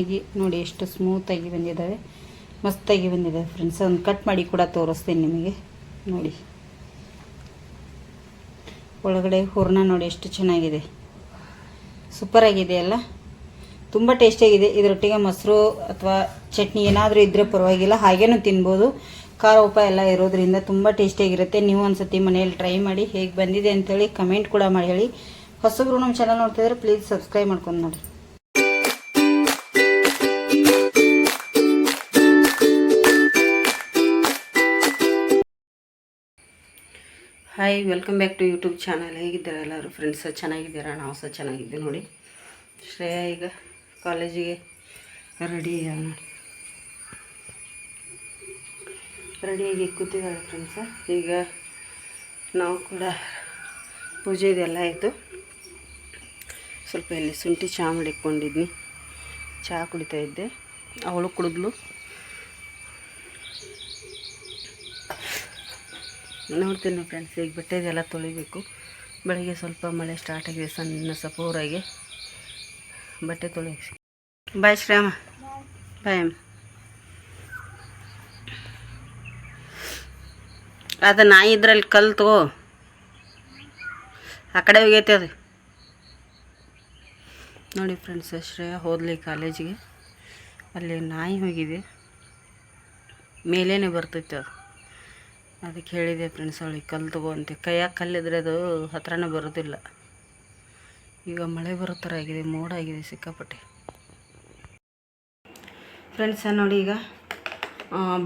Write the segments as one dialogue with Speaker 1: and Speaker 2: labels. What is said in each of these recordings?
Speaker 1: ಹೀಗೆ ನೋಡಿ ಎಷ್ಟು ಸ್ಮೂತಾಗಿ ಬಂದಿದ್ದಾವೆ. ಮಸ್ತಾಗಿ ಬಂದಿದೆ ಫ್ರೆಂಡ್ಸ್ ಒಂದು ಕಟ್ ಮಾಡಿ ಕೂಡ ತೋರಿಸ್ತೀನಿ ನಿಮಗೆ. ನೋಡಿ. ಒಳಗಡೆ ಹೂರ್ಣ ನೋಡಿ ಎಷ್ಟು ಚೆನ್ನಾಗಿದೆ. ಸೂಪರ್ ಆಗಿದೆ ಅಲ್ಲ? ತುಂಬ ಟೇಸ್ಟಿಯಾಗಿದೆ ಇದರೊಟ್ಟಿಗೆ ಮೊಸರು ಅಥವಾ ಚಟ್ನಿ ಏನಾದರೂ ಇದ್ದರೆ ಪರವಾಗಿಲ್ಲ. ಹಾಗೇನೂ ತಿನ್ಬೋದು. ಖಾರ ಉಪ ಎಲ್ಲ ಇರೋದ್ರಿಂದ ತುಂಬ ಟೇಸ್ಟಿಯಾಗಿರುತ್ತೆ ನೀವು ಒಂದ್ಸತಿ ಮನೆಯಲ್ಲಿ ಟ್ರೈ ಮಾಡಿ ಹೇಗೆ ಬಂದಿದೆ ಅಂತೇಳಿ ಕಮೆಂಟ್ ಕೂಡ ಮಾಡಿ ಹೇಳಿ. ಹೊಸಬ್ರು ನಮ್ಮ ಚಾನಲ್ ನೋಡ್ತಿದ್ರೆ ಪ್ಲೀಸ್ ಸಬ್ಸ್ಕ್ರೈಬ್ ಮಾಡ್ಕೊಂಡು ನೋಡಿ. Hi welcome back to YouTube channel ಹೇಗಿದ್ದೀರಾ ಎಲ್ಲರೂ? ಫ್ರೆಂಡ್ಸ್ ಚೆನ್ನಾಗಿದ್ದೀರಾ? ನಾವು ಸಹ ಚೆನ್ನಾಗಿದ್ದೀವಿ ನೋಡಿ. ಶ್ರೇಯಾ ಈಗ ಕಾಲೇಜಿಗೆ ರೆಡಿ ನೋಡಿ ರೆಡಿಯಾಗಿ ಕೂತಿದ್ದಾಳೆ ಫ್ರೆಂಡ್ಸ ಈಗ ನಾವು ಕೂಡ ಪೂಜೆ ಇದೆಲ್ಲ ಆಯಿತು. ಸ್ವಲ್ಪ ಇಲ್ಲಿ ಶುಂಠಿ ಚಹಾ ಮಾಡಿಕೊಂಡಿದ್ನಿ ಚಹಾ ಕುಡಿತಾ ಇದ್ದೆ. ಅವಳು ಕುಡಿದ್ಲು. ನೋಡ್ತೀನಿ ಫ್ರೆಂಡ್ಸ್, ಈಗ ಬಟ್ಟೆ ಇದೆಲ್ಲ ತೊಳಿಬೇಕು. ಬೆಳಗ್ಗೆ ಸ್ವಲ್ಪ ಮಳೆ ಸ್ಟಾರ್ಟ್ ಆಗಿದೆ, ಸಣ್ಣ ಸಪೋರಾಗಿ ಬಟ್ಟೆ ತೊಳಿ. ಬಾಯ್ ಶ್ರೇಮ ಬಾಯ್ ಅದು ನಾಯಿ ಇದ್ರಲ್ಲಿ ಕಲ್ತು ಆ ಕಡೆ ಹೋಗೈತೆ ಅದು. ನೋಡಿ ಫ್ರೆಂಡ್ಸ್ ಶ್ರೇಯ ಹೋದ್ಲಿ ಕಾಲೇಜಿಗೆ. ಅಲ್ಲಿ ನಾಯಿ ಹೋಗಿದೆ. ಮೇಲೇ ಬರ್ತೈತೆ ಅದು. ಅದಕ್ಕೆ ಹೇಳಿದೆ, ಫ್ರೆಂಡ್ಸ್ ಅವಳಿಗೆ ಕಲ್ಲು ಅಂತ. ಕೈಯಾಗ ಕಲ್ಲಿದ್ರೆ ಅದು ಹತ್ರನೇ ಬರೋದಿಲ್ಲ. ಈಗ ಮಳೆ ಬರೋ ಥರ ಆಗಿದೆ, ಮೋಡ ಆಗಿದೆ ಸಿಕ್ಕಾಪಟ್ಟೆ. ಫ್ರೆಂಡ್ಸ, ನೋಡಿ ಈಗ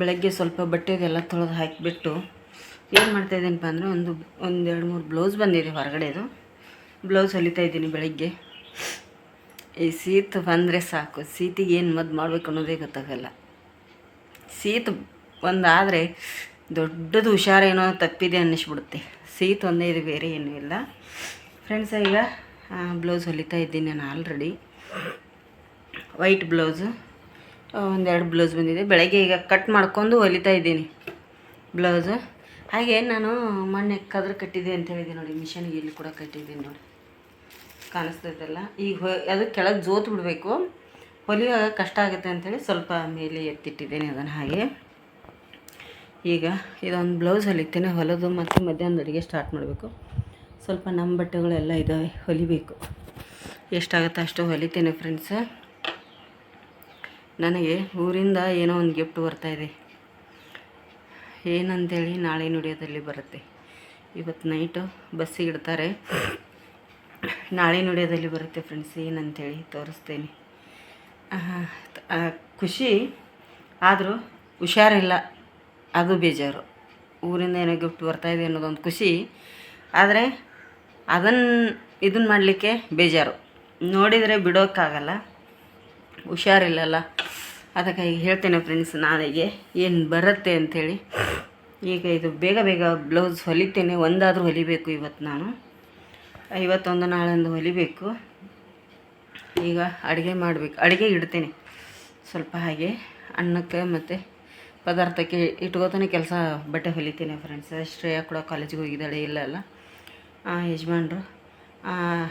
Speaker 1: ಬೆಳಗ್ಗೆ ಸ್ವಲ್ಪ ಬಟ್ಟೆದೆಲ್ಲ ತೊಳೆದು ಹಾಕಿಬಿಟ್ಟು ಏನು ಮಾಡ್ತಾಯಿದ್ದೀನಪ್ಪ ಅಂದರೆ ಒಂದು ಒಂದು ಎರಡು ಮೂರು ಬ್ಲೌಸ್ ಬಂದಿದೆ ಹೊರಗಡೆದು ಬ್ಲೌಸ್ ಹೊಲಿತಾ ಇದ್ದೀನಿ ಬೆಳಗ್ಗೆ. ಈ ಸೀತು ಬಂದರೆ ಸಾಕು. ಸೀತಿಗೆ ಏನು ಮದ್ದು ಮಾಡಬೇಕು ಅನ್ನೋದೇ ಗೊತ್ತಾಗಲ್ಲ. ಸೀತು ಒಂದಾದರೆ ದೊಡ್ಡದು ಹುಷಾರೇನೋ ತಪ್ಪಿದೆ ಅನ್ನಿಸ್ಬಿಡುತ್ತೆ. ಸಿಹಿ ಒಂದೇ ಇದೆ, ಬೇರೆ ಏನೂ ಇಲ್ಲ. ಫ್ರೆಂಡ್ಸ್ ಈಗ ಬ್ಲೌಸ್ ಹೊಲಿತಾ ಇದ್ದೀನಿ ನಾನು ಆಲ್ರೆಡಿ ವೈಟ್ ಬ್ಲೌಸು ಒಂದೆರಡು ಬ್ಲೌಸ್ ಬಂದಿದೆ. ಬೆಳಗ್ಗೆ ಈಗ ಕಟ್ ಮಾಡ್ಕೊಂಡು ಹೊಲಿತಾ ಇದ್ದೀನಿ ಬ್ಲೌಸು ಹಾಗೆ ನಾನು ಮೊನ್ನೆ ಕದ್ರ ಕಟ್ಟಿದ್ದೆ ಅಂತ ಹೇಳಿದೆ ನೋಡಿ ಮಿಷನ್ಗೆ ಇಲ್ಲಿ ಕೂಡ ಕಟ್ಟಿದ್ದೀನಿ ನೋಡಿ. ಕಾಣಿಸ್ತೈತಲ್ಲ ಈಗ ಅದು ಕೆಳಗೆ ಜೋತು ಬಿಡಬೇಕು. ಹೊಲಿಯುವಾಗ ಕಷ್ಟ ಆಗುತ್ತೆ ಅಂಥೇಳಿ ಸ್ವಲ್ಪ ಮೇಲೆ ಎತ್ತಿಟ್ಟಿದ್ದೇನೆ ಅದನ್ನು ಹಾಗೆ. ಈಗ ಇದೊಂದು ಬ್ಲೌಸ್ ಹೊಲಿತೇನೆ. ಹೊಲದು ಮತ್ತು ಮಧ್ಯಾಹ್ನದ ಅಡುಗೆ ಸ್ಟಾರ್ಟ್ ಮಾಡಬೇಕು. ಸ್ವಲ್ಪ ನಮ್ಮ ಬಟ್ಟೆಗಳೆಲ್ಲ ಇದ್ದಾವೆ ಹೊಲಿಬೇಕು. ಎಷ್ಟಾಗುತ್ತೆ ಅಷ್ಟು ಹೊಲಿತೇನೆ ಫ್ರೆಂಡ್ಸ ನನಗೆ ಊರಿಂದ ಏನೋ ಒಂದು ಗಿಫ್ಟ್ ಬರ್ತಾಯಿದೆ ಏನಂತೇಳಿ ನಾಳೆ ನುಡಿಯೋದಲ್ಲಿ ಬರುತ್ತೆ. ಇವತ್ತು ನೈಟು ಬಸ್ಸಿಗೆ ಇಡ್ತಾರೆ. ನಾಳೆ ನುಡಿಯೋದಲ್ಲಿ ಬರುತ್ತೆ ಫ್ರೆಂಡ್ಸ್ ಏನಂತೇಳಿ ತೋರಿಸ್ತೇನೆ. ಖುಷಿ ಆದರೂ ಹುಷಾರಿಲ್ಲ. ಅದು ಬೇಜಾರು. ಊರಿಂದ ಏನೋ ಗಿಫ್ಟ್ ಬರ್ತಾಯಿದೆ ಅನ್ನೋದೊಂದು ಖುಷಿ. ಆದರೆ ಅದನ್ನು ಇದನ್ನು ಮಾಡಲಿಕ್ಕೆ ಬೇಜಾರು. ನೋಡಿದರೆ ಬಿಡೋಕ್ಕಾಗಲ್ಲ. ಹುಷಾರಿಲ್ಲಲ್ಲ. ಅದಕ್ಕಾಗಿ ಹೇಳ್ತೇನೆ ಫ್ರೆಂಡ್ಸ್ ನಾಳೆಗೆ ಏನು ಬರುತ್ತೆ ಅಂಥೇಳಿ. ಈಗ ಇದು ಬೇಗ ಬೇಗ ಬ್ಲೌಸ್ ಹೊಲಿತೇನೆ. ಒಂದಾದರೂ ಹೊಲಿಬೇಕು ಇವತ್ತು ನಾನು. ಇವತ್ತೊಂದು ನಾಳೊಂದು ಹೊಲಿಬೇಕು. ಈಗ ಅಡುಗೆ ಮಾಡಬೇಕು. ಅಡುಗೆ ಇಡ್ತೇನೆ. ಸ್ವಲ್ಪ ಹಾಗೆ. ಅನ್ನಕ್ಕೆ ಮತ್ತು ಪದಾರ್ಥಕ್ಕೆ ಇಟ್ಕೋತಾನೆ ಕೆಲಸ ಬಟ್ಟೆ ಹೊಲಿತೀನಿ ಫ್ರೆಂಡ್ಸ್ ಶ್ರೇಯಾ ಕೂಡ ಕಾಲೇಜಿಗೆ ಹೋಗಿದ್ದಾಳೆ, ಇಲ್ಲ ಅಲ್ಲ ಯಜಮಾನ್ರು.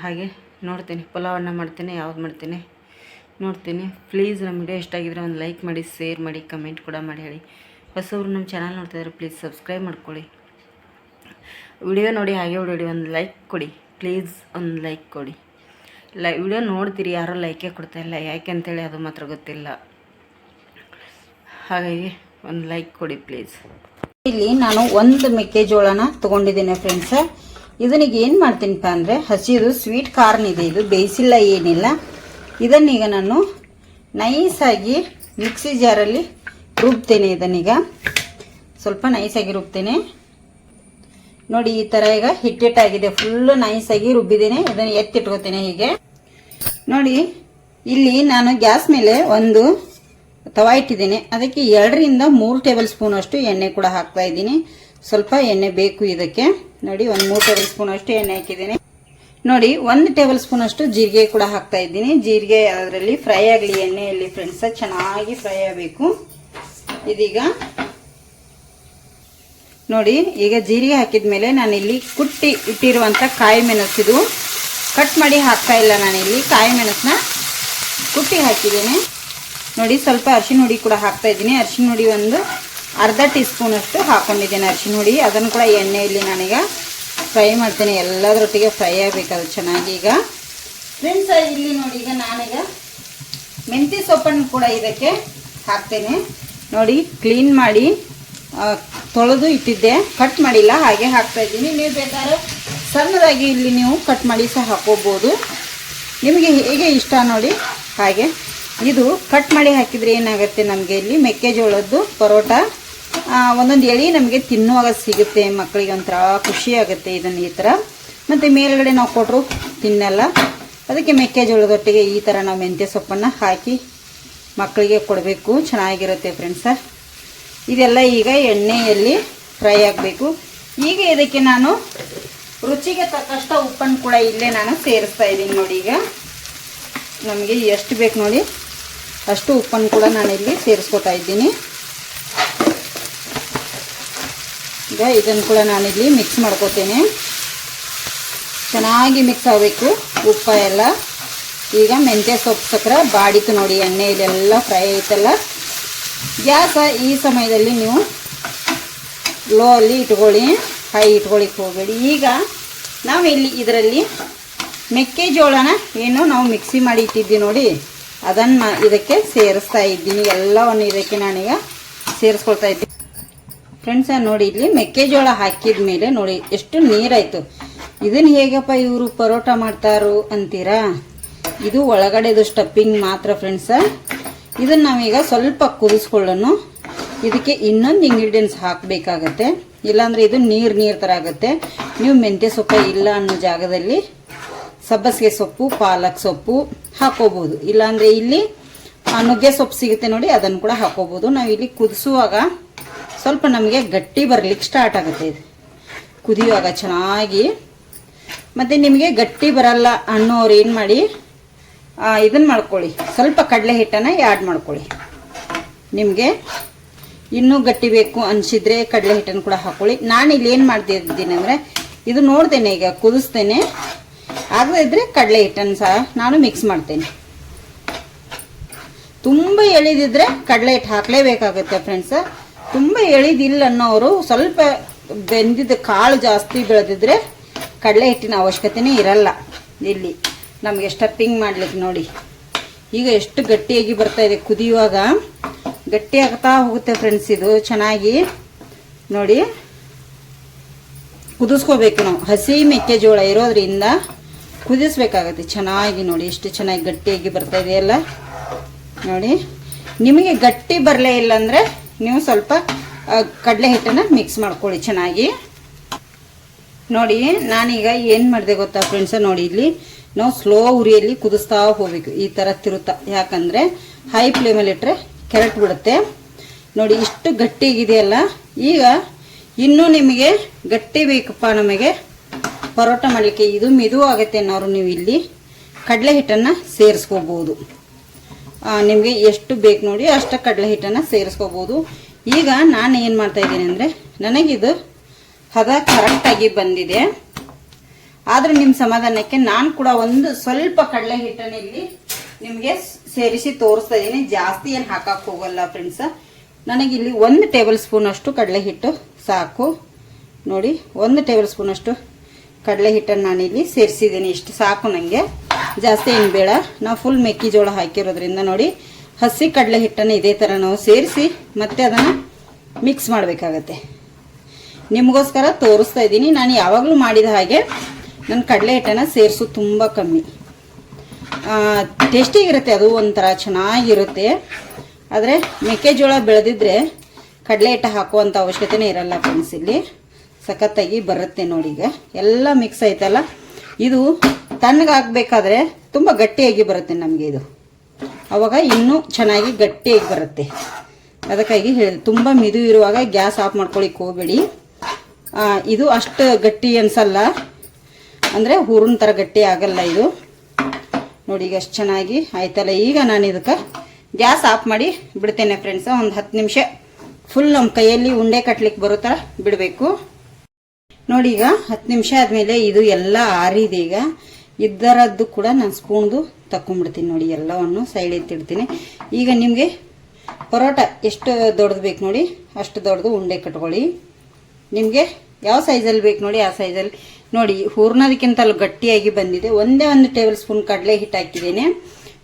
Speaker 1: ಹಾಗೆ ನೋಡ್ತೀನಿ. ಪಲಾವ್ ಅನ್ನ ಮಾಡ್ತೀನಿ ಯಾವ್ದು ಮಾಡ್ತೀನಿ? ನೋಡ್ತೀನಿ. ಪ್ಲೀಸ್ ನಮ್ಮ ವಿಡಿಯೋ ಇಷ್ಟ ಆಗಿದ್ರೆ ಒಂದು ಲೈಕ್ ಮಾಡಿ ಶೇರ್ ಮಾಡಿ ಕಮೆಂಟ್ ಕೂಡ ಮಾಡಿ ಹೇಳಿ. ಹೊಸಬ್ರು ನಮ್ಮ ಚಾನಲ್ ನೋಡ್ತಿದ್ದಾರೆ ಪ್ಲೀಸ್ ಸಬ್ಸ್ಕ್ರೈಬ್ ಮಾಡ್ಕೊಳ್ಳಿ. ವಿಡಿಯೋ ನೋಡಿ ಹಾಗೆ ಹೊಡಿ ಒಂದು ಲೈಕ್ ಕೊಡಿ. ಪ್ಲೀಸ್ ಒಂದು ಲೈಕ್ ಕೊಡಿ. ಲೈ ವಿಡಿಯೋ ನೋಡ್ತೀರಿ, ಯಾರೂ ಲೈಕೇ ಕೊಡ್ತಾಯಿಲ್ಲ ಯಾಕೆ ಅಂತೇಳಿ ಅದು ಮಾತ್ರ ಗೊತ್ತಿಲ್ಲ. ಹಾಗಾಗಿ ಒಂದು ಲೈಕ್ ಕೊಡಿ ಪ್ಲೀಸ್ ಇಲ್ಲಿ ನಾನು ಒಂದು ಮೆಕ್ಕೆಜೋಳನ ತಗೊಂಡಿದ್ದೀನಿ ಫ್ರೆಂಡ್ಸ ಇದನಿಗೆ ಏನು ಮಾಡ್ತೀನಿಪ್ಪ ಅಂದರೆ ಹಸಿದು ಸ್ವೀಟ್ ಕಾರ್ನ್ ಇದೆ, ಇದು ಬೇಯಿಸಿಲ್ಲ ಏನಿಲ್ಲ. ಇದನ್ನೀಗ ನಾನು ನೈಸಾಗಿ ಮಿಕ್ಸಿ ಜಾರಲ್ಲಿ ರುಬ್ತೇನೆ ಇದನ್ನೀಗ. ಸ್ವಲ್ಪ ನೈಸಾಗಿ ರುಬ್ತೇನೆ. ನೋಡಿ ಈ ಥರ ಈಗ ಹಿಟ್ಟಿಟ್ಟಾಗಿದೆ ಫುಲ್ಲು ನೈಸಾಗಿ ರುಬ್ಬಿದ್ದೀನಿ. ಇದನ್ನು ಎತ್ತಿಟ್ಕೋತೇನೆ ಹೀಗೆ. ನೋಡಿ, ಇಲ್ಲಿ ನಾನು ಗ್ಯಾಸ್ ಮೇಲೆ ಒಂದು ತವಾ ಇಟ್ಟಿದ್ದೀನಿ ಅದಕ್ಕೆ ಎರಡರಿಂದ ಮೂರು ಟೇಬಲ್ ಸ್ಪೂನ್ ಅಷ್ಟು ಎಣ್ಣೆ ಕೂಡ ಹಾಕ್ತಾ ಇದ್ದೀನಿ. ಸ್ವಲ್ಪ ಎಣ್ಣೆ ಬೇಕು ಇದಕ್ಕೆ. ನೋಡಿ, ಒಂದು ಮೂರು ಟೇಬಲ್ ಸ್ಪೂನ್ ಅಷ್ಟು ಎಣ್ಣೆ ಹಾಕಿದ್ದೀನಿ. ನೋಡಿ, ಒಂದು ಟೇಬಲ್ ಸ್ಪೂನ್ ಅಷ್ಟು ಜೀರಿಗೆ ಕೂಡ ಹಾಕ್ತಾ ಇದ್ದೀನಿ. ಜೀರಿಗೆ ಅದರಲ್ಲಿ ಫ್ರೈ ಆಗಲಿ ಎಣ್ಣೆಯಲ್ಲಿ ಫ್ರೆಂಡ್ಸ್ ಚೆನ್ನಾಗಿ ಫ್ರೈ ಆಗಬೇಕು. ಇದೀಗ ನೋಡಿ, ಈಗ ಜೀರಿಗೆ ಹಾಕಿದ ಮೇಲೆ ನಾನು ಇಲ್ಲಿ ಕುಟ್ಟಿ ಇಟ್ಟಿರುವಂಥ ಕಾಯಿ ಮೆಣಸಿದು ಕಟ್ ಮಾಡಿ ಹಾಕ್ತಾ ಇಲ್ಲ ನಾನಿಲ್ಲಿ. ಕಾಯಿ ಮೆಣಸನ್ನ ಕುಟ್ಟಿ ಹಾಕಿದ್ದೇನೆ. ನೋಡಿ, ಸ್ವಲ್ಪ ಅರಿಶಿನ ಹುಡಿ ಕೂಡ ಹಾಕ್ತಾ ಇದ್ದೀನಿ. ಅರಿಶಿನ ಹುಡಿ ಒಂದು ಅರ್ಧ ಟೀ ಸ್ಪೂನ್ ಅಷ್ಟು ಹಾಕೊಂಡಿದ್ದೇನೆ ಅರಿಶಿನ ಹುಡಿ. ಅದನ್ನು ಕೂಡ ಎಣ್ಣೆಯಲ್ಲಿ ನಾನೀಗ ಫ್ರೈ ಮಾಡ್ತೀನಿ. ಎಲ್ಲದರೊಟ್ಟಿಗೆ ಫ್ರೈ ಆಗಬೇಕು ಅದು ಚೆನ್ನಾಗಿ ಈಗ. ಫ್ರೆಂಡ್ಸ್ ಇಲ್ಲಿ ನೋಡಿ, ಈಗ ನಾನೀಗ ಮೆಂತ್ಯ ಸೊಪ್ಪನ್ನು ಕೂಡ ಇದಕ್ಕೆ ಹಾಕ್ತೇನೆ. ನೋಡಿ ಕ್ಲೀನ್ ಮಾಡಿ ತೊಳೆದು ಇಟ್ಟಿದ್ದೆ. ಕಟ್ ಮಾಡಿಲ್ಲ, ಹಾಗೆ ಹಾಕ್ತಾ ಇದ್ದೀನಿ. ನೀವು ಬೇಕಾದ್ರೆ ಸಣ್ಣದಾಗಿ ಇಲ್ಲಿ ನೀವು ಕಟ್ ಮಾಡಿ ಸಹ ಹಾಕೋಬೋದು ನಿಮಗೆ ಹೇಗೆ ಇಷ್ಟ ನೋಡಿ, ಹಾಗೆ ಇದು ಕಟ್ ಮಾಡಿ ಹಾಕಿದರೆ ಏನಾಗುತ್ತೆ ನಮಗೆ ಇಲ್ಲಿ? ಮೆಕ್ಕೆಜೋಳದ್ದು ಪರೋಟ. ಒಂದೊಂದು ಎಳಿ ನಮಗೆ ತಿನ್ನುವಾಗ ಸಿಗುತ್ತೆ ಮಕ್ಕಳಿಗೆ ಒಂಥರ ಖುಷಿ ಆಗುತ್ತೆ ಇದನ್ನು ಈ ಥರ ಮತ್ತು ಮೇಲ್ಗಡೆ ನಾವು ಕೊಟ್ಟರು ತಿನ್ನಲ್ಲ. ಅದಕ್ಕೆ ಮೆಕ್ಕೆಜೋಳದೊಟ್ಟಿಗೆ ಈ ಥರ ನಾವು ಮೆಂತ್ಯ ಸೊಪ್ಪನ್ನು ಹಾಕಿ ಮಕ್ಕಳಿಗೆ ಕೊಡಬೇಕು. ಚೆನ್ನಾಗಿರುತ್ತೆ ಫ್ರೆಂಡ್ಸ ಇದೆಲ್ಲ ಈಗ ಎಣ್ಣೆಯಲ್ಲಿ ಫ್ರೈ ಆಗಬೇಕು. ಈಗ ಇದಕ್ಕೆ ನಾನು ರುಚಿಗೆ ತಕ್ಕಷ್ಟು ಉಪ್ಪನ್ನು ಕೂಡ ಇಲ್ಲೇ ನಾನು ಸೇರಿಸ್ತಾ ಇದ್ದೀನಿ ನೋಡಿ ಈಗ. ನಮಗೆ ಎಷ್ಟು ಬೇಕು ನೋಡಿ? ಅಷ್ಟು ಉಪ್ಪನ್ನು ಕೂಡ ನಾನು ಇಲ್ಲಿ ಸೇರಿಸ್ಕೊತಾ ಇದ್ದೀನಿ. ಈಗ ಇದನ್ನು ಕೂಡ ನಾನಿಲ್ಲಿ ಮಿಕ್ಸ್ ಮಾಡ್ಕೋತೇನೆ. ಚೆನ್ನಾಗಿ ಮಿಕ್ಸ್ ಆಗಬೇಕು ಉಪ್ಪ ಎಲ್ಲ. ಈಗ ಮೆಂತ್ಯ ಸೊಪ್ಪು ಸಕ್ಕರೆ ಬಾಡಿತು ನೋಡಿ ಇದೆಲ್ಲ ಫ್ರೈ ಆಯ್ತಲ್ಲ ಗ್ಯಾಸ ಈ ಸಮಯದಲ್ಲಿ ನೀವು ಲೋ ಅಲ್ಲಿ ಇಟ್ಕೊಳ್ಳಿ ಹೈ ಇಟ್ಕೊಳ್ಳಿಕ್ಕೆ ಹೋಗಬೇಡಿ. ಈಗ ನಾವು ಇಲ್ಲಿ ಇದರಲ್ಲಿ ಮೆಕ್ಕೆಜೋಳನ ಏನು ನಾವು ಮಿಕ್ಸಿ ಮಾಡಿ ಇಟ್ಟಿದ್ದೀವಿ ನೋಡಿ. ಅದನ್ನು ಇದಕ್ಕೆ ಸೇರಿಸ್ತಾ ಇದ್ದೀನಿ. ಎಲ್ಲವನ್ನು ಇದಕ್ಕೆ ನಾನೀಗ ಸೇರಿಸ್ಕೊಳ್ತಾ ಇದ್ದೀನಿ. ಫ್ರೆಂಡ್ಸ ನೋಡಿ, ಇಲ್ಲಿ ಮೆಕ್ಕೆಜೋಳ ಹಾಕಿದ ಮೇಲೆ ನೋಡಿ, ಎಷ್ಟು ನೀರಾಯಿತು. ಇದನ್ನ ಹೇಗಪ್ಪ ಇವರು ಪರೋಟ ಮಾಡ್ತಾರೋ ಅಂತೀರಾ? ಇದು ಒಳಗಡೆದು ಸ್ಟಪ್ಪಿಂಗ್ ಮಾತ್ರ ಫ್ರೆಂಡ್ಸ ಇದನ್ನ ನಾವೀಗ ಸ್ವಲ್ಪ ಕುದಿಸ್ಕೊಳ್ಳೋಣ. ಇದಕ್ಕೆ ಇನ್ನೊಂದು ಇಂಗ್ರೀಡಿಯೆಂಟ್ಸ್ ಹಾಕಬೇಕಾಗತ್ತೆ. ಇಲ್ಲಾಂದ್ರೆ ಇದು ನೀರು ನೀರು ಥರ ಆಗುತ್ತೆ. ನೀವು ಮೆಂತ್ಯ ಸೊಪ್ಪು ಇಲ್ಲ ಅನ್ನೋ ಜಾಗದಲ್ಲಿ ಸಬ್ಬಸಿಗೆ ಸೊಪ್ಪು, ಪಾಲಕ್ ಸೊಪ್ಪು ಹಾಕೋಬಹುದು ಇಲ್ಲಾಂದ್ರೆ ಇಲ್ಲಿ ನುಗ್ಗೆ ಸೊಪ್ಪು ಸಿಗುತ್ತೆ ನೋಡಿ, ಅದನ್ನು ಕೂಡ ಹಾಕೋಬಹುದು ನಾವು ಇಲ್ಲಿ ಕುದಿಸುವಾಗ ಸ್ವಲ್ಪ ನಮಗೆ ಗಟ್ಟಿ ಬರ್ಲಿಕ್ಕೆ ಸ್ಟಾರ್ಟ್ ಆಗುತ್ತೆ ಇದು. ಕುದಿಯುವಾಗ ಚೆನ್ನಾಗಿ. ಮತ್ತು ನಿಮಗೆ ಗಟ್ಟಿ ಬರಲ್ಲ ಅನ್ನೋರು ಏನು ಮಾಡಿ ಇದನ್ನು ಮಾಡ್ಕೊಳ್ಳಿ. ಸ್ವಲ್ಪ ಕಡಲೆ ಹಿಟ್ಟನ್ನು ಆ್ಯಡ್ ಮಾಡ್ಕೊಳ್ಳಿ. ನಿಮಗೆ ಇನ್ನೂ ಗಟ್ಟಿ ಬೇಕು ಅನಿಸಿದ್ರೆ ಕಡಲೆ ಹಿಟ್ಟನ್ನು ಕೂಡ ಹಾಕೊಳ್ಳಿ. ನಾನು ಇಲ್ಲಿ ಏನು ಮಾಡ್ತಿದ್ದೀನಿ ಅಂದರೆ, ಇದು ನೋಡ್ತೇನೆ ಈಗ, ಕುದಿಸ್ತೇನೆ. ಆಗದೇ ಇದ್ರೆ ಕಡಲೆ ಹಿಟ್ಟನ್ನು ಸಹ ನಾನು ಮಿಕ್ಸ್ ಮಾಡ್ತೇನೆ. ತುಂಬ ಎಳಿದಿದ್ರೆ ಕಡಲೆ ಹಿಟ್ಟು ಹಾಕಲೇಬೇಕಾಗುತ್ತೆ ಫ್ರೆಂಡ್ಸ್ ತುಂಬ ಎಳಿದಿಲ್ಲ ಅನ್ನೋರು ಸ್ವಲ್ಪ ಬೆಂದಿದ್ದ ಕಾಳು ಜಾಸ್ತಿ ಬೆಳೆದಿದ್ರೆ ಕಡಲೆ ಹಿಟ್ಟಿನ ಅವಶ್ಯಕತೆನೇ ಇರಲ್ಲ. ಇಲ್ಲಿ ನಮಗೆ ಸ್ಟಪ್ಪಿಂಗ್ ಮಾಡ್ಲಿಕ್ಕೆ ನೋಡಿ. ಈಗ ಎಷ್ಟು ಗಟ್ಟಿಯಾಗಿ ಬರ್ತಾ ಇದೆ ಕುದಿಯುವಾಗ. ಗಟ್ಟಿ ಆಗ್ತಾ ಹೋಗುತ್ತೆ ಫ್ರೆಂಡ್ಸ್ ಇದು, ಚೆನ್ನಾಗಿ. ನೋಡಿ, ಕುದಿಸ್ಕೋಬೇಕು ನಾವು. ಹಸಿ ಮೆಕ್ಕೆಜೋಳ ಇರೋದ್ರಿಂದ ಕುದಿಸ್ಬೇಕಾಗತ್ತೆ. ಚೆನ್ನಾಗಿ ನೋಡಿ, ಎಷ್ಟು ಚೆನ್ನಾಗಿ ಗಟ್ಟಿಯಾಗಿ ಬರ್ತಾ ಇದೆಯಲ್ಲ ನೋಡಿ, ನಿಮಗೆ ಗಟ್ಟಿ ಬರಲೇ ಇಲ್ಲ ಅಂದರೆ ನೀವು ಸ್ವಲ್ಪ ಕಡಲೆ ಹಿಟ್ಟನ್ನು ಮಿಕ್ಸ್ ಮಾಡ್ಕೊಳ್ಳಿ ಚೆನ್ನಾಗಿ. ನೋಡಿ, ನಾನೀಗ ಏನು ಮಾಡಿದೆ ಗೊತ್ತಾ ಫ್ರೆಂಡ್ಸ ನೋಡಿ ಇಲ್ಲಿ ನಾವು ಸ್ಲೋ ಉರಿಯಲ್ಲಿ ಕುದಿಸ್ತಾ ಹೋಗ್ಬೇಕು. ಈ ಥರ ತಿರುತ್ತಾ ಯಾಕಂದರೆ ಹೈ ಫ್ಲೇಮಲ್ಲಿ ಇಟ್ಟರೆ ಕೆರಟ್ ಬಿಡುತ್ತೆ. ನೋಡಿ, ಇಷ್ಟು ಗಟ್ಟಿಯಾಗಿದೆಯಲ್ಲ ಈಗ ಇನ್ನೂ ನಿಮಗೆ ಗಟ್ಟಿ ಬೇಕಪ್ಪ ನಮಗೆ. ಪರೋಟ ಮಾಡಲಿಕ್ಕೆ ಇದು ಮೆದು ಆಗುತ್ತೆ ಅನ್ನೋರು ನೀವು ಇಲ್ಲಿ. ಕಡಲೆ ಹಿಟ್ಟನ್ನು ಸೇರಿಸ್ಕೋಬೋದು. ನಿಮಗೆ ಎಷ್ಟು ಬೇಕು ನೋಡಿ ಅಷ್ಟು ಕಡಲೆ ಹಿಟ್ಟನ್ನು ಸೇರಿಸ್ಕೋಬೋದು. ಈಗ ನಾನು ಏನು ಮಾಡ್ತಾ ಇದ್ದೀನಿ ಅಂದರೆ ನನಗಿದು ಹದ ಕರೆಕ್ಟಾಗಿ ಬಂದಿದೆ. ಆದರೆ ನಿಮ್ಮ ಸಮಾಧಾನಕ್ಕೆ ನಾನು ಕೂಡ ಒಂದು ಸ್ವಲ್ಪ ಕಡಲೆ ಹಿಟ್ಟನ್ನು ಇಲ್ಲಿ ನಿಮಗೆ ಸೇರಿಸಿ ತೋರಿಸ್ತಾ ಇದ್ದೀನಿ. ಜಾಸ್ತಿ ಏನು ಹಾಕಕ್ಕೆ ಹೋಗಲ್ಲ ಫ್ರೆಂಡ್ಸ ನನಗಿಲ್ಲಿ ಒಂದು ಟೇಬಲ್ ಸ್ಪೂನ್ ಅಷ್ಟು ಕಡಲೆ ಹಿಟ್ಟು ಸಾಕು. ನೋಡಿ, ಒಂದು ಟೇಬಲ್ ಸ್ಪೂನ್ ಅಷ್ಟು ಕಡಲೆ ಹಿಟ್ಟನ್ನು ನಾನಿಲ್ಲಿ ಸೇರಿಸಿದ್ದೀನಿ. ಇಷ್ಟು ಸಾಕು ನನಗೆ ಜಾಸ್ತಿ ಏನು ಬೇಡ. ನಾವು ಫುಲ್ ಮೆಕ್ಕೆಜೋಳ ಹಾಕಿರೋದ್ರಿಂದ ನೋಡಿ, ಹಸಿ ಕಡಲೆ ಹಿಟ್ಟನ್ನು ಇದೇ ಥರ ನಾವು ಸೇರಿಸಿ ಮತ್ತೆ ಅದನ್ನು ಮಿಕ್ಸ್ ಮಾಡಬೇಕಾಗತ್ತೆ. ನಿಮಗೋಸ್ಕರ ತೋರಿಸ್ತಾ ಇದ್ದೀನಿ. ನಾನು ಯಾವಾಗಲೂ ಮಾಡಿದ ಹಾಗೆ ನನ್ನ ಕಡಲೆ ಹಿಟ್ಟನ್ನು ಸೇರಿಸು ತುಂಬ ಕಮ್ಮಿ. ಟೇಸ್ಟಿಗಿರುತ್ತೆ ಅದು ಒಂಥರ ಚೆನ್ನಾಗಿರುತ್ತೆ. ಆದರೆ ಮೆಕ್ಕೆಜೋಳ ಬೆಳೆದಿದ್ರೆ ಕಡಲೆ ಹಿಟ್ಟು ಹಾಕುವಂಥ ಅವಶ್ಯಕತೆನೇ ಇರಲ್ಲ ಫ್ರೆಂಡ್ಸ್ ಇಲ್ಲಿ. ಸಖತ್ತಾಗಿ ಬರುತ್ತೆ ನೋಡಿ ಈಗ. ಎಲ್ಲ ಮಿಕ್ಸ್ ಆಯ್ತಲ್ಲ ಇದು ತಣ್ಣಗಾಗಬೇಕಾದ್ರೆ ತುಂಬ ಗಟ್ಟಿಯಾಗಿ ಬರುತ್ತೆ ನಮಗೆ ಇದು. ಅವಾಗ ಇನ್ನೂ ಚೆನ್ನಾಗಿ ಗಟ್ಟಿಯಾಗಿ ಬರುತ್ತೆ. ಅದಕ್ಕಾಗಿ ಹೇಳಿ ತುಂಬ ಮಿದು ಇರುವಾಗ ಗ್ಯಾಸ್ ಆಫ್ ಮಾಡ್ಕೊಳ್ಳಿಕ್ಕೆ ಹೋಗಬೇಡಿ. ಇದು ಅಷ್ಟು ಗಟ್ಟಿ ಅನ್ಸಲ್ಲ. ಅಂದರೆ ಹೂರಿನ ಥರ ಗಟ್ಟಿ ಆಗಲ್ಲ ಇದು. ನೋಡಿ ಈಗ ಅಷ್ಟು ಚೆನ್ನಾಗಿ ಆಯ್ತಲ್ಲ. ಈಗ ನಾನು ಇದಕ್ಕೆ ಗ್ಯಾಸ್ ಆಫ್ ಮಾಡಿ ಬಿಡ್ತೇನೆ ಫ್ರೆಂಡ್ಸ್ ಒಂದು ಹತ್ತು ನಿಮಿಷ. ಫುಲ್ ನಮ್ಮ ಕೈಯಲ್ಲಿ ಉಂಡೆ ಕಟ್ಲಿಕ್ಕೆ ಬರೋ ಥರ ಬಿಡಬೇಕು. ನೋಡಿ ಈಗ ಹತ್ತು ನಿಮಿಷ ಆದಮೇಲೆ ಇದು ಎಲ್ಲ ಆರಿದೆ ಈಗ. ಇದರದ್ದು ಕೂಡ ನಾನು ಸ್ಪೂನ್ದು ತಕ್ಕೊಂಬಿಡ್ತೀನಿ ನೋಡಿ, ಎಲ್ಲವನ್ನು ಸೈಡ್ ಎತ್ತಿಡ್ತೀನಿ ಈಗ ನಿಮಗೆ ಪರೋಟ ಎಷ್ಟು ದೊಡ್ಡದು ಬೇಕು ನೋಡಿ, ಅಷ್ಟು ದೊಡ್ಡದು ಉಂಡೆ ಕಟ್ಕೊಳ್ಳಿ. ನಿಮಗೆ ಯಾವ ಸೈಜಲ್ಲಿ ಬೇಕು ನೋಡಿ, ಆ ಸೈಜಲ್ಲಿ ನೋಡಿ, ಹೂರ್ಣೋದಕ್ಕಿಂತ ಅಲ್ಲಿ ಗಟ್ಟಿಯಾಗಿ ಬಂದಿದೆ. ಒಂದೇ ಒಂದು ಟೇಬಲ್ ಸ್ಪೂನ್ ಕಡಲೆ ಹಿಟ್ಟು ಹಾಕಿದ್ದೀನಿ.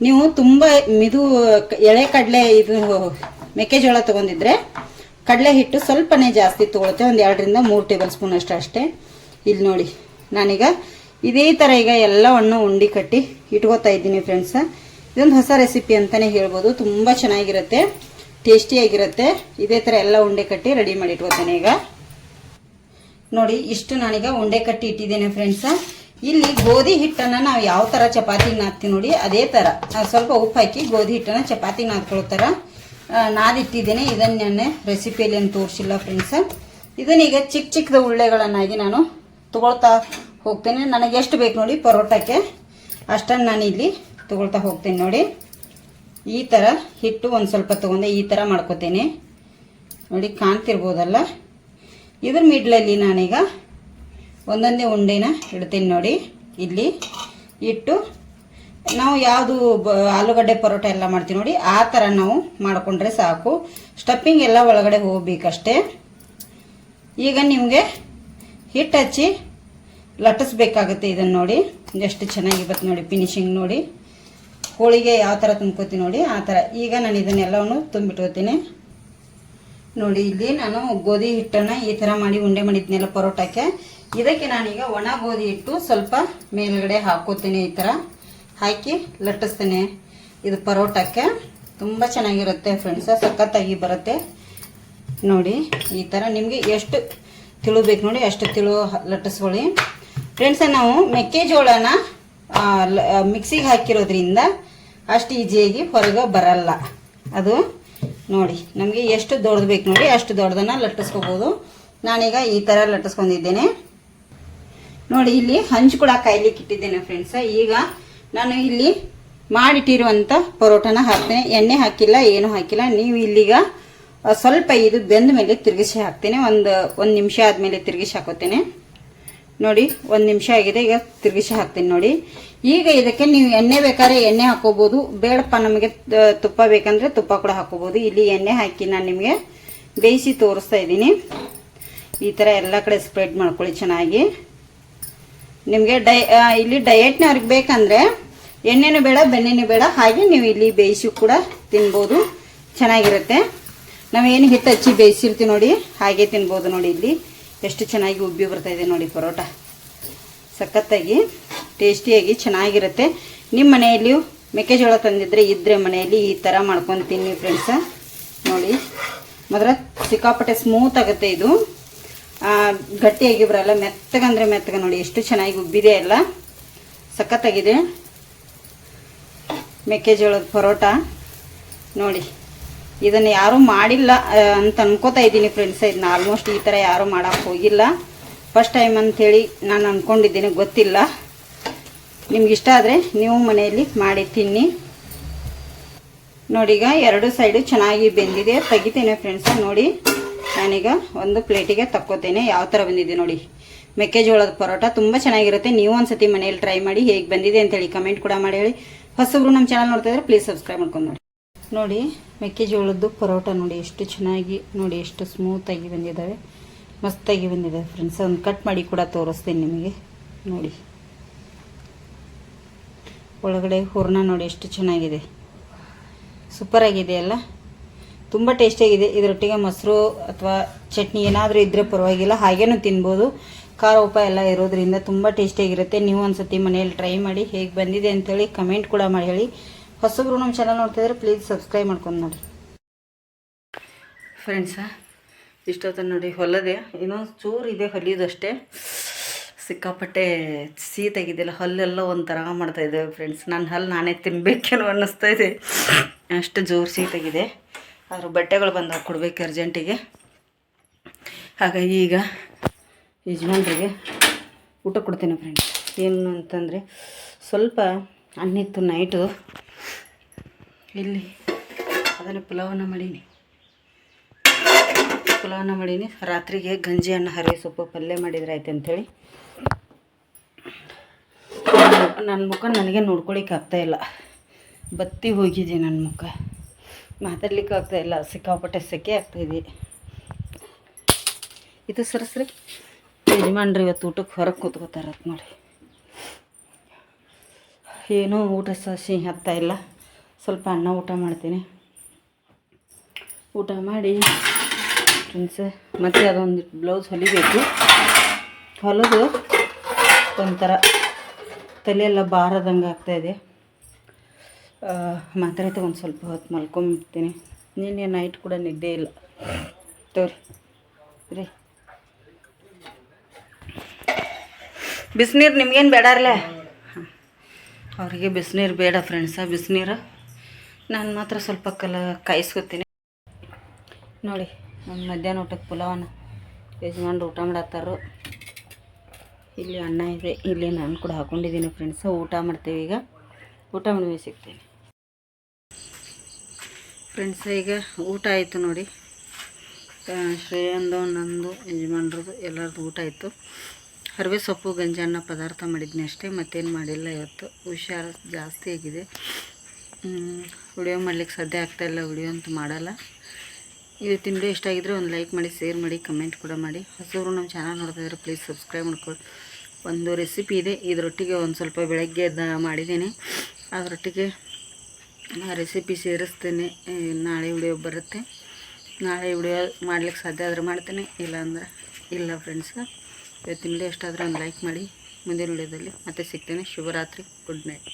Speaker 1: ನೀವು ತುಂಬ ಮಿದು ಎಳೆ ಕಡಲೆ ಇದು ಮೆಕ್ಕೆಜೋಳ ತೊಗೊಂಡಿದ್ರೆ ಕಡಲೆ ಹಿಟ್ಟು ಸ್ವಲ್ಪನೇ ಜಾಸ್ತಿ ತೊಗೊಳುತ್ತೆ ಒಂದು ಎರಡರಿಂದ ಮೂರು ಟೇಬಲ್ ಸ್ಪೂನ್ ಅಷ್ಟು ಅಷ್ಟೇ. ಇಲ್ಲಿ ನೋಡಿ, ನಾನೀಗ ಇದೇ ಥರ ಈಗ ಎಲ್ಲವನ್ನು ಉಂಡಿ ಕಟ್ಟಿ ಇಟ್ಕೋತಾ ಇದ್ದೀನಿ ಫ್ರೆಂಡ್ಸ ಇದೊಂದು ಹೊಸ ರೆಸಿಪಿ ಅಂತಲೇ ಹೇಳ್ಬೋದು. ತುಂಬ ಚೆನ್ನಾಗಿರುತ್ತೆ ಟೇಸ್ಟಿಯಾಗಿರುತ್ತೆ ಇದೇ ಥರ ಎಲ್ಲ ಉಂಡೆ ಕಟ್ಟಿ ರೆಡಿ ಮಾಡಿ ಇಟ್ಕೋತೇನೆ ಈಗ. ನೋಡಿ, ಇಷ್ಟು ನಾನೀಗ ಉಂಡೆ ಕಟ್ಟಿ ಇಟ್ಟಿದ್ದೇನೆ ಫ್ರೆಂಡ್ಸ ಇಲ್ಲಿ ಗೋಧಿ ಹಿಟ್ಟನ್ನು ನಾವು ಯಾವ ಥರ ಚಪಾತಿಗೆ ನಾದ್ತೀವಿ ನೋಡಿ, ಅದೇ ಥರ ಸ್ವಲ್ಪ ಉಪ್ಪು ಹಾಕಿ ಗೋಧಿ ಹಿಟ್ಟನ್ನು ಚಪಾತಿಗೆ ನಾದ್ಕೊಳ್ಳೋ ನಾದಿಟ್ಟಿದ್ದೇನೆ. ಇದನ್ನು ನಾನು ರೆಸಿಪಿಯಲ್ಲಿ ಏನು ತೋರಿಸಿಲ್ಲ ಫ್ರೆಂಡ್ಸ್ ಇದನ್ನೀಗ ಚಿಕ್ಕ ಚಿಕ್ಕದ ಉಳ್ಳೆಗಳನ್ನಾಗಿ ನಾನು ತಗೊಳ್ತಾ ಹೋಗ್ತೇನೆ. ನನಗೆ ಎಷ್ಟು ಬೇಕು ನೋಡಿ ಪರೋಟಕ್ಕೆ ಅಷ್ಟನ್ನು ನಾನು ಇಲ್ಲಿ ತಗೊಳ್ತಾ ಹೋಗ್ತೇನೆ ನೋಡಿ. ಈ ಥರ ಹಿಟ್ಟು ಒಂದು ಸ್ವಲ್ಪ ತೊಗೊಂಡೆ. ಈ ಥರ ಮಾಡ್ಕೋತೇನೆ. ನೋಡಿ ಕಾಣ್ತಿರ್ಬೋದಲ್ಲ? ಇದ್ರ ಮಿಡ್ಲಲ್ಲಿ ನಾನೀಗ ಒಂದೊಂದೇ ಉಂಡೆನ ಇಡ್ತೀನಿ ನೋಡಿ. ಇಲ್ಲಿ ಇಟ್ಟು ನಾವು ಯಾವುದು ಆಲೂಗಡ್ಡೆ ಪರೋಟ ಎಲ್ಲ ಮಾಡ್ತೀವಿ ನೋಡಿ, ಆ ಥರ ನಾವು ಮಾಡಿಕೊಂಡ್ರೆ ಸಾಕು. ಸ್ಟಫಿಂಗ್ ಎಲ್ಲ ಒಳಗಡೆ ಹೋಗ್ಬೇಕಷ್ಟೇ. ಈಗ ನಿಮಗೆ ಹಿಟ್ಟು ಹಚ್ಚಿ ಲಟ್ಟಿಸ್ಬೇಕಾಗುತ್ತೆ ಇದನ್ನು ನೋಡಿ. ಎಷ್ಟು ಚೆನ್ನಾಗಿ ಬತ್ತೆ ನೋಡಿ ಫಿನಿಶಿಂಗ್ ನೋಡಿ. ಹೋಳಿಗೆ ಯಾವ ಥರ ತುಂಬ್ಕೋತೀನಿ ನೋಡಿ, ಆ ಥರ ಈಗ ನಾನು ಇದನ್ನೆಲ್ಲವನ್ನು ತುಂಬಿಟ್ಕೋತೀನಿ. ನೋಡಿ, ಇಲ್ಲಿ ನಾನು ಗೋಧಿ ಹಿಟ್ಟನ್ನು ಈ ಥರ ಮಾಡಿ ಉಂಡೆ ಮಾಡಿದ್ನೆಲ್ಲ ಪರೋಟಕ್ಕೆ. ಇದಕ್ಕೆ ನಾನೀಗ ಒಣ ಗೋಧಿ ಹಿಟ್ಟು ಸ್ವಲ್ಪ ಮೇಲ್ಗಡೆ ಹಾಕೋತೀನಿ ಈ ಥರ ಹಾಕಿ ಲಟ್ಟಿಸ್ತೇನೆ. ಇದು ಪರೋಟಕ್ಕೆ ತುಂಬ ಚೆನ್ನಾಗಿರುತ್ತೆ ಫ್ರೆಂಡ್ಸ ಸಖತ್ತಾಗಿ ಬರುತ್ತೆ. ನೋಡಿ, ಈ ಥರ ನಿಮಗೆ ಎಷ್ಟು ತಿಳು ಬೇಕು ನೋಡಿ, ಅಷ್ಟು ತಿಳು ಲಟ್ಟಿಸ್ಕೊಳ್ಳಿ. ಫ್ರೆಂಡ್ಸ ನಾವು ಮೆಕ್ಕೆಜೋಳನ ಮಿಕ್ಸಿಗೆ ಹಾಕಿರೋದ್ರಿಂದ ಅಷ್ಟು ಈಜಿಯಾಗಿ ಹೊರಗೆ ಬರಲ್ಲ. ಅದು ನೋಡಿ, ನಮಗೆ ಎಷ್ಟು ದೊಡ್ಡದು ಬೇಕು ನೋಡಿ, ಅಷ್ಟು ದೊಡ್ಡದನ್ನು ಲಟ್ಟಿಸ್ಕೋಬೋದು. ನಾನೀಗ ಈ ಥರ ಲಟ್ಟಿಸ್ಕೊಂಡಿದ್ದೇನೆ. ನೋಡಿ, ಇಲ್ಲಿ ಹಂಚು ಕೂಡ ಕಾಯ್ಲಿಕ್ಕೆ ಇಟ್ಟಿದ್ದೇನೆ ಫ್ರೆಂಡ್ಸ ಈಗ ನಾನು ಇಲ್ಲಿ ಮಾಡಿಟ್ಟಿರುವಂಥ ಪರೋಟನ ಹಾಕ್ತೇನೆ. ಎಣ್ಣೆ ಹಾಕಿಲ್ಲ, ಏನು ಹಾಕಿಲ್ಲ. ನೀವು ಇಲ್ಲಿಗ ಸ್ವಲ್ಪ ಇದು ಬೆಂದ ಮೇಲೆ ತಿರುಗಿಸಿ ಹಾಕ್ತೇನೆ. ಒಂದು ಒಂದು ನಿಮಿಷ ಆದಮೇಲೆ ತಿರುಗಿಸಿ ಹಾಕೋತೇನೆ. ನೋಡಿ, ಒಂದು ನಿಮಿಷ ಆಗಿದೆ. ಈಗ ತಿರುಗಿಸಿ ಹಾಕ್ತೀನಿ ನೋಡಿ. ಈಗ ಇದಕ್ಕೆ ನೀವು ಎಣ್ಣೆ ಬೇಕಾದ್ರೆ ಎಣ್ಣೆ ಹಾಕೋಬೋದು. ಬೇಡಪ್ಪ ನಮಗೆ ತುಪ್ಪ ಬೇಕಂದ್ರೆ ತುಪ್ಪ ಕೂಡ ಹಾಕೋಬೋದು. ಇಲ್ಲಿ ಎಣ್ಣೆ ಹಾಕಿ ನಾನು ನಿಮಗೆ ಬೇಯಿಸಿ ತೋರಿಸ್ತಾ ಇದ್ದೀನಿ. ಈ ಥರ ಎಲ್ಲ ಕಡೆ ಸ್ಪ್ರೆಡ್ ಮಾಡ್ಕೊಳ್ಳಿ ಚೆನ್ನಾಗಿ. ನಿಮಗೆ ಡೈ ಇಲ್ಲಿ ಡಯೆಟ್ನವ್ರಿಗೆ ಬೇಕಂದ್ರೆ ಎಣ್ಣೆನೂ ಬೇಡ, ಬೆಣ್ಣೆನೂ ಬೇಡ. ಹಾಗೆ ನೀವು ಇಲ್ಲಿ ಬೇಯಿಸಿ ಕೂಡ ತಿನ್ಬೋದು. ಚೆನ್ನಾಗಿರುತ್ತೆ. ನಾವೇನು ಹಿಟ್ಟು ಹಚ್ಚಿ ಬೇಯಿಸಿರ್ತೀವಿ ನೋಡಿ. ಹಾಗೆ ತಿನ್ಬೋದು ನೋಡಿ ಇಲ್ಲಿ. ಎಷ್ಟು ಚೆನ್ನಾಗಿ ಉಬ್ಬಿ ಬರ್ತಾ ಇದೆ ನೋಡಿ ಪರೋಟ. ಸಖತ್ತಾಗಿ, ಟೇಸ್ಟಿಯಾಗಿ ಚೆನ್ನಾಗಿರುತ್ತೆ. ನಿಮ್ಮ ಮನೆಯಲ್ಲಿಯೂ ಮೆಕ್ಕೆಜೋಳ ತಂದಿದ್ರೆ ಇದ್ರೆ ಮನೆಯಲ್ಲಿ ಈ ಥರ ಮಾಡ್ಕೊಂಡು ತಿನ್ನಿ ಫ್ರೆಂಡ್ಸ ನೋಡಿ. ಮಾತ್ರ ಸಿಕ್ಕಾಪಟ್ಟೆ ಸ್ಮೂತ್ ಆಗುತ್ತೆ ಇದು. ಗಟ್ಟಿಯಾಗಿ ಬರಲ್ಲ ಮೆತ್ತಗಂದ್ರೆ ಮೆತ್ತಗ ನೋಡಿ, ಎಷ್ಟು ಚೆನ್ನಾಗಿ ಉಬ್ಬಿದೆ ಎಲ್ಲ. ಸಖತ್ತಾಗಿದೆ. ಮೆಕ್ಕೆಜೋಳದ ಪರೋಟ. ನೋಡಿ, ಇದನ್ನು ಯಾರೂ ಮಾಡಿಲ್ಲ ಅಂತ ಅನ್ಕೋತಾ ಇದ್ದೀನಿ ಫ್ರೆಂಡ್ಸ್ ಇದನ್ನ ಆಲ್ಮೋಸ್ಟ್ ಈ ಥರ ಯಾರೂ ಮಾಡೋಕ್ಕೆ ಹೋಗಿಲ್ಲ. ಫಸ್ಟ್ ಟೈಮ್ ಅಂಥೇಳಿ ನಾನು ಅಂದ್ಕೊಂಡಿದ್ದೀನಿ ಗೊತ್ತಿಲ್ಲ. ನಿಮ್ಗೆ ಇಷ್ಟ ಆದರೆ ನೀವು ಮನೆಯಲ್ಲಿ ಮಾಡಿ ತಿನ್ನಿ. ನೋಡಿಗ ಎರಡು ಸೈಡು ಚೆನ್ನಾಗಿ ಬೆಂದಿದೆ. ತೆಗಿತೇನೆ ಫ್ರೆಂಡ್ಸ್ ನೋಡಿ. ನಾನೀಗ ಒಂದು ಪ್ಲೇಟಿಗೆ ತಕ್ಕೋತೇನೆ. ಯಾವ ಥರ ಬಂದಿದೆ ನೋಡಿ. ಮೆಕ್ಕೆಜೋಳದ ಪರೋಟ ತುಂಬ ಚೆನ್ನಾಗಿರುತ್ತೆ. ನೀವು ಒಂದ್ಸತಿ ಮನೆಯಲ್ಲಿ ಟ್ರೈ ಮಾಡಿ ಹೇಗೆ ಬಂದಿದೆ ಅಂತೇಳಿ ಕಮೆಂಟ್ ಕೂಡ ಮಾಡಿ ಹೇಳಿ. ಹೊಸಬ್ರು ನಮ್ಮ ಚಾನಲ್ ನೋಡ್ತಾ ಇದ್ರೆ ಪ್ಲೀಸ್ ಸಬ್ಸ್ಕ್ರೈಬ್ ಮಾಡ್ಕೊಂಡು ನೋಡಿ. ನೋಡಿ, ಮೆಕ್ಕೆಜೋಳದ್ದು ಪರೋಟ ನೋಡಿ ಎಷ್ಟು ಚೆನ್ನಾಗಿ, ನೋಡಿ ಎಷ್ಟು ಸ್ಮೂತಾಗಿ ಬಂದಿದ್ದಾವೆ ಮಸ್ತಾಗಿ ಬಂದಿದೆ ಫ್ರೆಂಡ್ಸ್ ಒಂದು ಕಟ್ ಮಾಡಿ ಕೂಡ ತೋರಿಸ್ತೀನಿ ನಿಮಗೆ. ನೋಡಿ. ಒಳಗಡೆ ಹೂರ್ಣ ನೋಡಿ ಎಷ್ಟು ಚೆನ್ನಾಗಿದೆ. ಸೂಪರ್ ಆಗಿದೆ ಅಲ್ಲ? ತುಂಬ ಟೇಸ್ಟಿಯಾಗಿದೆ ಇದರೊಟ್ಟಿಗೆ ಮೊಸರು ಅಥವಾ ಚಟ್ನಿ ಏನಾದರೂ ಇದ್ದರೆ ಪರವಾಗಿಲ್ಲ. ಹಾಗೇನೂ ತಿನ್ಬೋದು. ಖಾರ ಉಪ ಎಲ್ಲ ಇರೋದ್ರಿಂದ ತುಂಬ ಟೇಸ್ಟಿಯಾಗಿರುತ್ತೆ ನೀವು ಒಂದ್ಸತಿ ಮನೆಯಲ್ಲಿ ಟ್ರೈ ಮಾಡಿ ಹೇಗೆ ಬಂದಿದೆ ಅಂತೇಳಿ ಕಮೆಂಟ್ ಕೂಡ ಮಾಡಿ ಹೇಳಿ. ಹೊಸಬ್ರು ನಮ್ಮ ಚಾನಲ್ ನೋಡ್ತಿದ್ರೆ ಪ್ಲೀಸ್ ಸಬ್ಸ್ಕ್ರೈಬ್ ಮಾಡ್ಕೊಂಡು ನೋಡಿ ಫ್ರೆಂಡ್ಸ ಇಷ್ಟೊತ್ತ ನೋಡಿ ಹೊಲದೆ. ಇನ್ನೊಂದು ಚೂರು ಇದೆ ಹೊಲಿಯೋದಷ್ಟೇ. ಸಿಕ್ಕಾಪಟ್ಟೆ ಸೀತಾಗಿದೆಯಲ್ಲ ಹಲ್ಲೆಲ್ಲ ಒಂಥರ ಮಾಡ್ತಾಯಿದ್ದೇವೆ ಫ್ರೆಂಡ್ಸ್ ನನ್ನ ಹಲ್ಲು ನಾನೇ ತಿನ್ಬೇಕೇನೋ ಅನ್ನಿಸ್ತಾ ಇದೆ. ಅಷ್ಟು ಜೋರು ಸೀತಾಗಿದೆ ಅದ್ರ ಬಟ್ಟೆಗಳು ಬಂದಾಗ ಕೊಡ್ಬೇಕು ಅರ್ಜೆಂಟಿಗೆ. ಹಾಗಾಗಿ ಈಗ ಯಜಮಾನ್ರಿಗೆ ಊಟ ಕೊಡ್ತೀನಿ ಫ್ರೆಂಡ್ಸ್ ಏನು ಅಂತಂದರೆ ಸ್ವಲ್ಪ ಅನ್ನಿತ್ತು ನೈಟು ಇಲ್ಲಿ ಅದನ್ನು ಪುಲಾವನ್ನ ಮಾಡೀನಿ. ಪುಲಾವನ್ನ ಮಾಡೀನಿ. ರಾತ್ರಿಗೆ ಗಂಜಿ ಅನ್ನ ಹರಿ ಸೊಪ್ಪು ಪಲ್ಯ ಮಾಡಿದ್ರೆ ಆಯ್ತು ಅಂಥೇಳಿ ನನ್ನ ಮುಖ ನನಗೆ ನೋಡ್ಕೊಳಿಕ್ಕೆ ಆಗ್ತಾಯಿಲ್ಲ ಬತ್ತಿ ಹೋಗಿದೆ ನನ್ನ ಮುಖ. ಮಾತಾಡ್ಲಿಕ್ಕೆ ಆಗ್ತಾ ಇಲ್ಲ, ಸಿಕ್ಕಾಪಟ್ಟೆ ಸೆಕೆ ಆಗ್ತಾಯಿದೆ ಇದು. ಸರಸ್ರಿ ಯಜಮಾನ್ರಿ ಇವತ್ತು ಊಟಕ್ಕೆ ಹೊರಗೆ ಕೂತ್ಕೋತಾರತ್ ನೋಡಿ. ಏನೂ ಊಟ ಸಸಿ ಹತ್ತಾ ಇಲ್ಲ. ಸ್ವಲ್ಪ ಅನ್ನ ಊಟ ಮಾಡ್ತೀನಿ. ಊಟ ಮಾಡಿ, ಫ್ರೆಂಡ್ಸ್, ಮತ್ತು ಅದೊಂದು ಬ್ಲೌಸ್ ಹೊಲಿಬೇಕು. ಹೊಲಿದು ಒಂಥರ ತಲೆಯೆಲ್ಲ ಬಾರದಂಗೆ ಆಗ್ತಾಯಿದೆ ಮಾತಾಡ್ತಾ ಒಂದು ಸ್ವಲ್ಪ ಹೊತ್ತು ಮಲ್ಕೊಂಬಿಡ್ತೀನಿ. ನಿನ್ನೆ ನೈಟ್ ಕೂಡ ನಿದ್ದೆ ಇಲ್ಲ. ತೋರಿ ರೀ ಬಿಸಿನೀರು ನಿಮ್ಗೇನು ಬೇಡಾರಲ್ಲ ಅವರಿಗೆ ಬಿಸಿನೀರು ಬೇಡ ಫ್ರೆಂಡ್ಸ ಬಿಸಿನೀರು. ನಾನು ಮಾತ್ರ ಸ್ವಲ್ಪ ಕಲ ಕಾಯಿಸ್ಕೊತೀನಿ. ನೋಡಿ ನಮ್ಮ ಮಧ್ಯಾಹ್ನ ಊಟಕ್ಕೆ ಪುಲಾವನ್ನ ಯಜಮಾನ್ರು ಊಟ ಮಾಡತ್ತಾರು ಇಲ್ಲಿ ಅನ್ನ ಇದೆ, ಇಲ್ಲಿ ನಾನು ಕೂಡ ಹಾಕೊಂಡಿದ್ದೀನಿ ಫ್ರೆಂಡ್ಸ ಊಟ ಮಾಡ್ತೀವಿ ಈಗ. ಊಟ ಮಾಡಿ ಸಿಗ್ತೀನಿ. ಫ್ರೆಂಡ್ಸ್, ಈಗ ಊಟ ಆಯಿತು ನೋಡಿ. ಶ್ರೇಯಂದು, ನಂದು, ಯಜಮಾನ್ರದ್ದು ಎಲ್ಲರದ್ದು ಊಟ ಆಯಿತು. ಹರಿವೆ ಸೊಪ್ಪು, ಗಂಜಿ, ಅನ್ನ ಪದಾರ್ಥ ಮಾಡಿದ್ನಿ ಅಷ್ಟೇ, ಮತ್ತೇನು ಮಾಡಿಲ್ಲ ಇವತ್ತು. ಹುಷಾರು ಜಾಸ್ತಿ ಆಗಿದೆ. ವಿಡಿಯೋ ಮಾಡ್ಲಿಕ್ಕೆ ಸಾಧ್ಯ ಆಗ್ತಾಯಿಲ್ಲ ವಿಡಿಯೋ ಅಂತೂ ಮಾಡಲ್ಲ. ಇದು ತಿಂಡಿ ಇಷ್ಟ ಆಗಿದ್ರೆ ಒಂದು ಲೈಕ್ ಮಾಡಿ, ಶೇರ್ ಮಾಡಿ, ಕಮೆಂಟ್ ಕೂಡ ಮಾಡಿ. ಹೊಸವರು ನಮ್ಮ ಚಾನಲ್ ನೋಡ್ತಾ ಇದ್ರೆ ಪ್ಲೀಸ್ ಸಬ್ಸ್ಕ್ರೈಬ್ ಮಾಡ್ಕೊಳ್ಳಿ ಒಂದು ರೆಸಿಪಿ ಇದೆ, ಇದರೊಟ್ಟಿಗೆ ಒಂದು ಸ್ವಲ್ಪ ಬೆಳಗ್ಗೆ ಮಾಡಿದ್ದೀನಿ. ಅದರೊಟ್ಟಿಗೆ ರೆಸಿಪಿ ಸೇರಿಸ್ತೇನೆ ನಾಳೆ ವಿಡಿಯೋ ಬರುತ್ತೆ. ನಾಳೆ ವಿಡಿಯೋ ಮಾಡ್ಲಿಕ್ಕೆ ಸಾಧ್ಯ ಆದರೆ ಮಾಡ್ತೇನೆ ಇಲ್ಲ ಅಂದ್ರೆ ಇಲ್ಲ ಫ್ರೆಂಡ್ಸ್ ಇವತ್ತಿನ ಎಷ್ಟಾದರೂ ಒಂದು ಲೈಕ್ ಮಾಡಿ, ಮುಂದಿನ ವಿಡಿಯೋದಲ್ಲಿ ಮತ್ತೆ ಸಿಗ್ತೇನೆ. ಶುಭರಾತ್ರಿ ಗುಡ್ ನೈಟ್